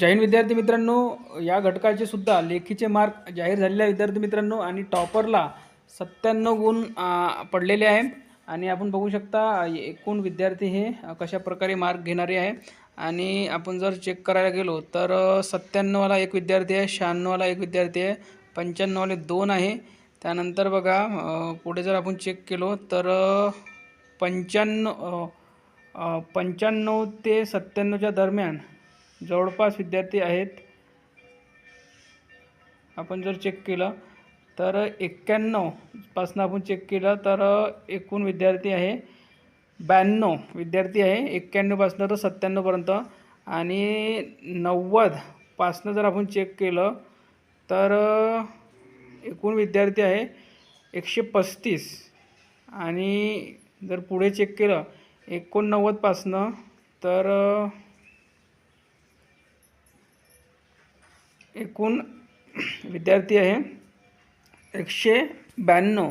जैन विद्यार्थी मित्रांनो या घटकाचे सुद्धा लेखीचे मार्क जाहीर झालेले आहे विद्यार्थी मित्रांनो आणि टॉपरला सत्त्याण्णव गुण पडलेले आहे आणि आपण बघू शकता एकूण विद्यार्थी हे कशा प्रकारे मार्क घेणारे आहे. आणि आपण जर चेक करायला गेलो तर सत्त्याण्णवला एक विद्यार्थी आहे शहाण्णवला एक विद्यार्थी आहे पंच्याण्णवला दोन आहे. त्यानंतर बघा पुढे जर आपण चेक केलो तर पंच्याण्णव पंच्याण्णव ते सत्त्याण्णवच्या दरम्यान जवळपास विद्यार्थी आहेत. आपण जर चेक केलं तर एक्क्याण्णवपासनं आपण चेक केलं तर एकूण विद्यार्थी आहे ब्याण्णव. विद्यार्थी आहे एक्क्याण्णवपासनं तर सत्त्याण्णवपर्यंत आणि नव्वदपासनं जर आपण चेक केलं तर एकूण विद्यार्थी आहे एकशे पस्तीस. आणि जर पुढे चेक केलं एकोणनव्वदपासनं तर एकूण विद्यार्थी आहे एकशे ब्याण्णव.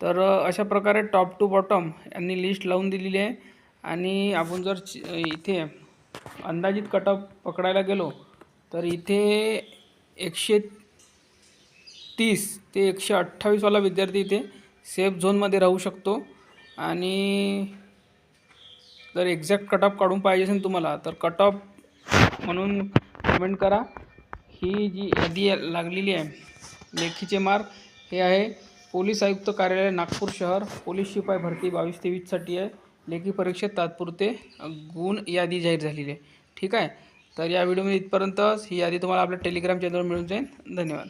तर अशा प्रकारे टॉप टू बॉटम यांनी लिस्ट लावून दिलेली आहे. आणि आपण जर इथे अंदाजित कटअप पकडायला गेलो तर इथे एकशे तीस ते एकशे अठ्ठावीसवाला विद्यार्थी इथे सेफ झोनमध्ये राहू शकतो. आणि जर एक्झॅक्ट कटअप काढून पाहिजे असेल तुम्हाला तर कटअप म्हणून कमेंट करा. ही जी यादी लागलेली आहे लेखीचे मार्क हे आहे पोलीस आयुक्त कार्यालय नागपूर शहर. पोलीस शिपाई भरती बावीस तेवीससाठी आहे. लेखी परीक्षेत तात्पुरते गुण यादी जाहीर झालेली आहे. ठीक आहे? तर या व्हिडिओमध्ये इथपर्यंतच ही यादी तुम्हाला आपल्या टेलिग्राम चॅनलवर मिळून जाईल. धन्यवाद.